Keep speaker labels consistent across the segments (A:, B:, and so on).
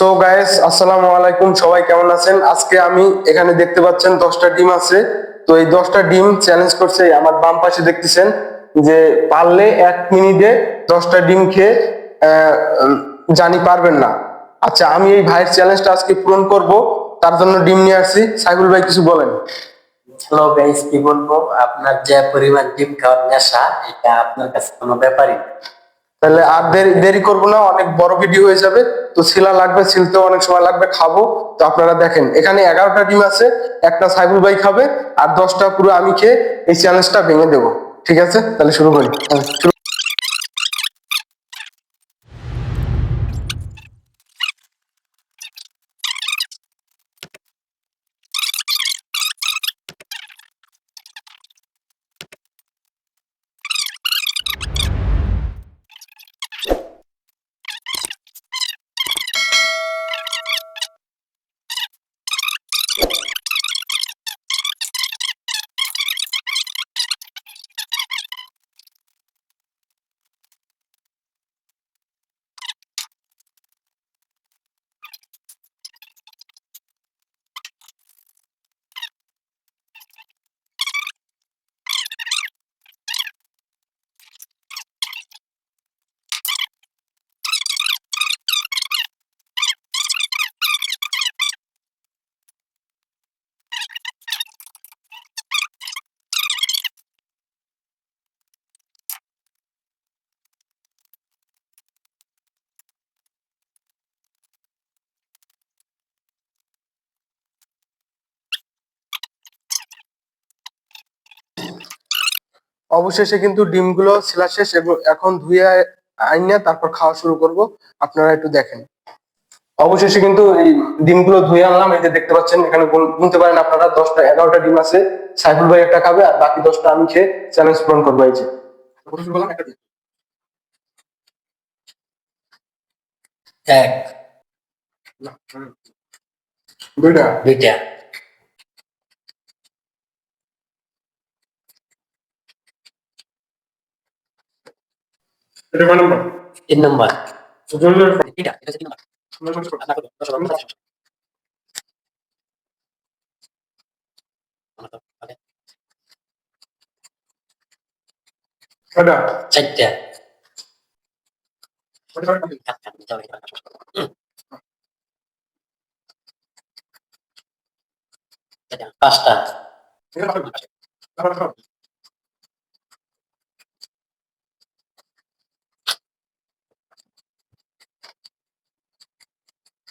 A: So guys আসসালামু আলাইকুম, সবাই কেমন আছেন? আজকে আমি এখানে দেখতে পাচ্ছেন দশটা ডিম আছে। তো এই দশটা ডিম চ্যালেঞ্জ করছে আমার বাম পাশে দেখতেছেন যে পারলে এক মিনিটে দশটা ডিম খেয়ে জানি পারবেন না। আচ্ছা আমি এই ভাইয়ের চ্যালেঞ্জটা আজকে পূরণ করব। তার জন্য ডিম নিয়ে আসছি। সাইফুল ভাই, কিছু বলেন।
B: হ্যালো গাইস কি বলব? আপনার যে পরিমাণ ডিম খাওয়ার নেশা, এটা আপনার কাছে কোনো ব্যাপারই।
A: তাহলে আর দেরি দেরি করব না, অনেক বড় ভিডিও হয়ে যাবে। তো শিলা লাগবে, শিলতে অনেক সময় লাগবে, খাব। তো আপনারা দেখেন, এখানে এগারোটা ডিম আছে, একটা সাইবুল ভাই খাবে, আর দশটা পুরো আমি খেয়ে এই চ্যালেঞ্জটা ভেঙে দেবো। ঠিক আছে? তাহলে শুরু করি। অবশেষে কিন্তু ডিমগুলো ছেলা শেষ এখন ধুয়ে আইনা তারপর খাওয়া শুরু করব। আপনারা একটু দেখেন। অবশেষে কিন্তু এই ডিমগুলো ধুয়ে আনলাম। এই যে দেখতে পাচ্ছেন এখানে গুন- গুনতে পারেন আপনারা দশটা এগারোটা ডিম আছে। সাইফুল ভাই একটা খাবে আর বাকি দশটা আমি খেয়ে চ্যালেঞ্জ পূরণ করব এই যে। একটা
B: এক।
A: দুইটা।
B: দুইটা।
A: এটা কয় নম্বর?
B: তিন নম্বর।
A: জরুরি
B: এটা এটা তিন নম্বর।
A: নম্বর ছোট।
B: আপনার কত? দশ নম্বর, দশ নম্বর। আমার তো, okay,
A: কয়টা?
B: চারটা
A: কয়টা, কয়টা?
B: খান, খান, চলো, এবার আসো। হুম। চারটা, পাঁচটা
A: এটা কয়টা? কয়টা, কয়টা?
B: খান, খান, যাও, খান, খান, সব।
A: এ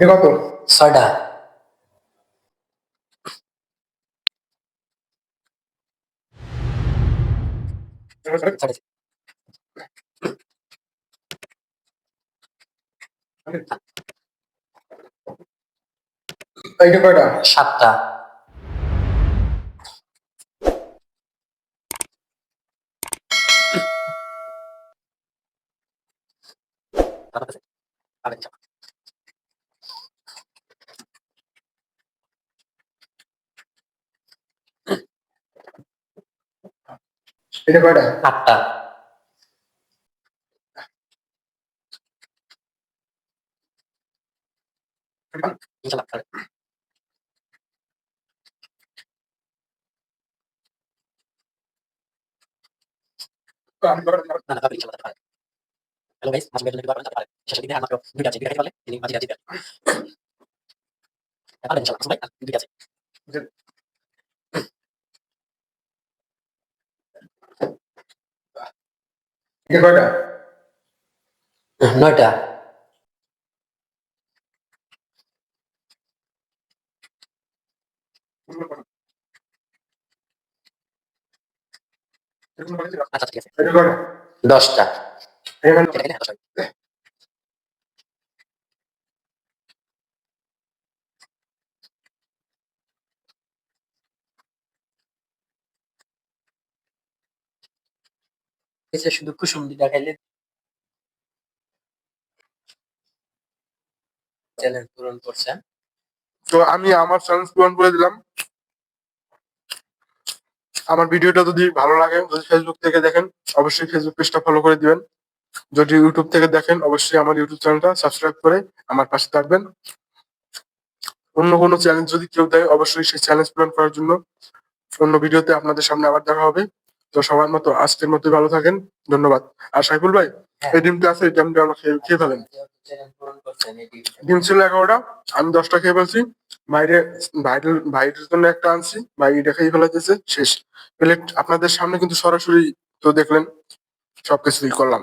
A: কত?
B: ছয়টা।
A: কয়টা?
B: সাতটা। আমার কাছে। আরে, যাও।
A: এটা কয়টা?
B: হ্যালো গাইস করেন তারপরে শেষের দিকে আর মাত্র দুইটা আছে দুইটা খাইতে পারলে তিনি মাঝে পারবেন দুইটা আছে।
A: কয়টা?
B: নয়টা। আচ্ছা ঠিক আছে। দশটা। শুধু কুসুম দিটা খাইলে চ্যালেঞ্জ পূরণ করছেন
A: তো আমি আমার চ্যালেঞ্জ পূরণ করে দিলাম। আমার ভিডিওটা যদি ভালো লাগে, যদি ফেসবুক থেকে দেখেন, অবশ্যই ফেসবুক পেজটা ফলো করে দিবেন। যদি ইউটিউব থেকে দেখেন অবশ্যই আমার ইউটিউব চ্যানেলটা সাবস্ক্রাইব করে আমার পাশে থাকবেন। অন্য কোনো চ্যালেঞ্জ যদি কেউ দেয় অবশ্যই সেই চ্যালেঞ্জ পূরণ করার জন্য অন্য ভিডিওতে আপনাদের সামনে আবার দেখা হবে। তো সবার মতো আজকের মতো ভালো থাকেন। ধন্যবাদ। আর সাইফুল ভাই
B: হ্যাঁ।
A: এই ডিমটা আছে এই ডিমটা আমরা খেয়ে খেয়ে ফেলেন। ডিম ছিল এগারোটা আমি দশটা খেয়ে ফেলছি। বাইরে ভাইদের ভাইদের জন্য একটা আনছি ভাই এটা খেয়ে ফেলাইতেছে শেষ। প্লেট আপনাদের সামনে কিন্তু সরাসরি তো দেখলেন সবকিছুই করলাম।